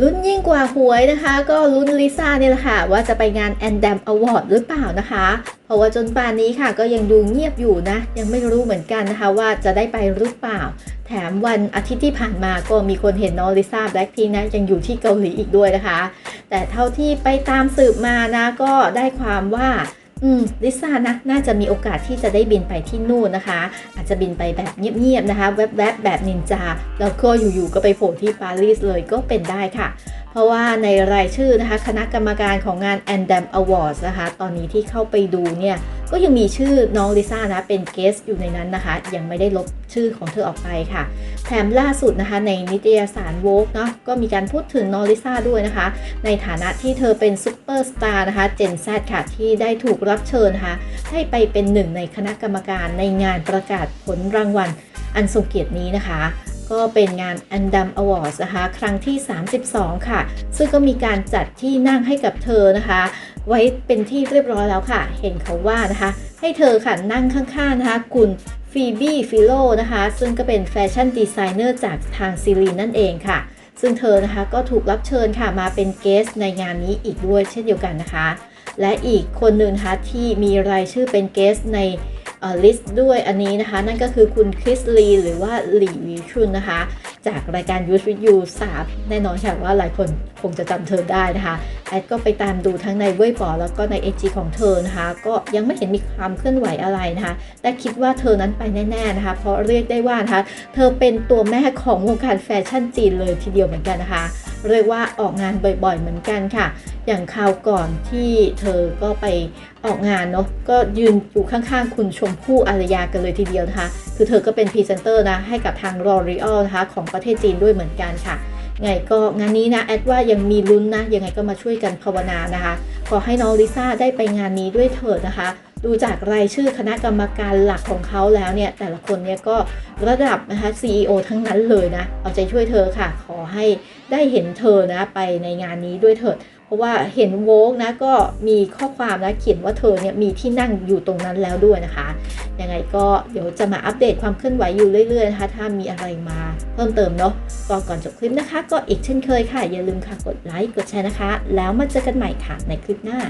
ลุ้นยิ่งกว่าหวยนะคะ ก็ลุ้นลิซ่าเนี่ยแหละค่ะ ว่าจะไปงานแอนด m มอวอร์ดหรือเปล่านะคะ เพราะว่าจนป่านนี้ค่ะก็ยังดูเงียบอยู่นะ ยังไม่รู้เหมือนกันนะคะ ว่าจะได้ไปหรือเปล่า แถมวันอาทิตย์ที่ผ่านมาก็มีคนเห็นน้องลิซ่าแบล็คพิงนะยังอยู่ที่เกาหลีอีกด้วยนะคะ แต่เท่าที่ไปตามสืบมานะก็ได้ความว่า อืมลิซ่านะน่าจะมีโอกาสที่จะได้บินไปที่นู่นนะคะ อาจจะบินไปแบบเงียบๆนะคะ แวบๆแบบนินจา แล้วก็อยู่ๆก็ไปโผล่ที่ปารีสเลยก็เป็นได้ค่ะ เพราะว่าในรายชื่อนะคะ คณะกรรมการของงาน a n d a m Awards นะคะ ตอนนี้ที่เข้าไปดูเนี่ย ก็ยังมีชื่อน้องลิซ่านะเป็นเกสอยู่ในนั้นนะคะ ยังไม่ได้ลบชื่อของเธอออกไปค่ะ แถมล่าสุดนะคะ ในนิตยสารโวกเนาะก็มีการพูดถึงน้องลิซ่าด้วยนะคะ ในฐานะที่เธอเป็นซูเปอร์สตาร์นะคะ Gen Z ค่ะที่ได้ถูกรับเชิญนะคะให้ไปเป็นหนึ่งในคณะกรรมการในงานประกาศผลรางวัลอันทรงเกียรตินี้นะคะ ก็เป็นงาน a n d a m Awards นะคะ ครั้งที่ 32 ค่ะ ซึ่งก็มีการจัดที่นั่งให้กับเธอนะคะ ไว้เป็นที่เรียบร้อยแล้วค่ะ เห็นเขาว่านะคะ ให้เธอค่ะนั่งข้างๆนะคะ คุณฟีบี้ฟิโลนะคะ ซึ่งก็เป็นแฟชั่นดีไซเนอร์จากทางซีรีนนั่นเองค่ะ ซึ่งเธอนะคะก็ถูกรับเชิญค่ะมาเป็นเกสในงานนี้อีกด้วยเช่นเดียวกันนะคะ และอีกคนหนึ่งนะคะที่มีรายชื่อเป็นเกสใน ลิสต์ด้วยอันนี้นะคะ นั่นก็คือคุณคริสลีหรือว่าหลี่วีชุนนะคะ จากรายการ Youth with You 3แน่นอนค่ะว่าหลายคนคงจะจำเธอได้นะคะ แอดก็ไปตามดูทั้งในเว็บอแล้วก็ใน AG ของเธอนะคะ ก็ยังไม่เห็นมีความเคลื่อนไหวอะไรนะคะ แต่คิดว่าเธอนั้นไปแน่ๆนะคะ เพราะเรียกได้ว่านะคะ เธอเป็นตัวแม่ของวงการแฟชั่นจีนเลยทีเดียวเหมือนกันนะคะ เรียกว่าออกงานบ่อยๆเหมือนกันค่ะ อย่างคราวก่อนที่เธอก็ไปออกงานเนาะ ก็ยืนอยู่ข้างๆ คุณชมพู่อารยากันเลยทีเดียวนะคะ คือเธอก็เป็นพรีเซนเตอร์นะให้กับทาง L'Oreal นะคะของประเทศจีนด้วยเหมือนกันค่ะ ไงก็งานนี้นะแอดว่ายังมีลุ้นนะยังไงก็มาช่วยกันภาวนานะคะ ขอให้น้องลิซ่าได้ไปงานนี้ด้วยเถิดนะคะ ดูจากรายชื่อคณะกรรมการหลักของเขาแล้วเนี่ย แต่ละคนเนี่ยก็ระดับนะคะ CEO ทั้งนั้นเลยนะ เอาใจช่วยเธอค่ะ ขอให้ได้เห็นเธอนะไปในงานนี้ด้วยเถิด เพราะว่าเห็นโวกนะก็มีข้อความนะเขียนว่าเธอเนี่ยมีที่นั่งอยู่ตรงนั้นแล้วด้วยนะคะ ยังไงก็เดี๋ยวจะมาอัปเดตความเคลื่อนไหวอยู่เรื่อยๆนะคะ ถ้ามีอะไรมาเพิ่มเติมเนาะก็ก่อนจบคลิปนะคะ ก็อีกเช่นเคยค่ะ อย่าลืมค่ะกดไลค์กดแชร์นะคะ แล้วมาเจอกันใหม่ค่ะในคลิปหน้า